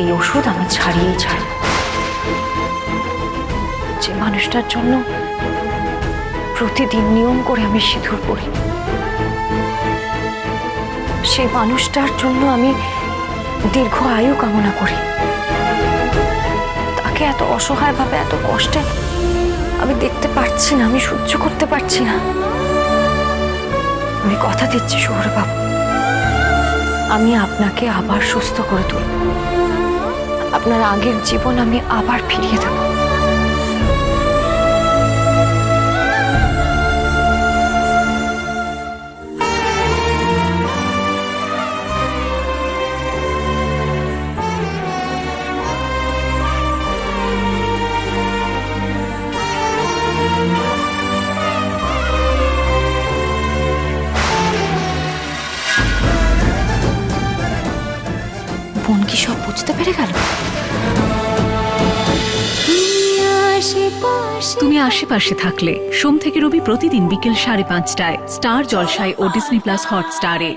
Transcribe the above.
এই ওষুধ আমি ছাড়িয়েই ছাড়ব যে মানুষটার জন্য প্রতিদিন নিয়ম করে আমি সিঁদুর পরি, সেই মানুষটার জন্য আমি দীর্ঘ আয়ু কামনা করি। তাকে এত অসহায়ভাবে, এত কষ্টে আমি দেখতে পারছি না, আমি সহ্য করতে পারছি না। আমি কথা দিচ্ছি বাবু আমি আপনাকে আবার সুস্থ করে তুলব। আপনার আগের জীবন আমি আবার ফিরিয়ে দেব। বোন কি সব বুঝতে পেরে গেল? তুমি আশেপাশে থাকলে সোম থেকে রবি প্রতিদিন বিকেল সাড়ে পাঁচটায় স্টার জলসায় ও ডিসনি প্লাস হটস্টারে।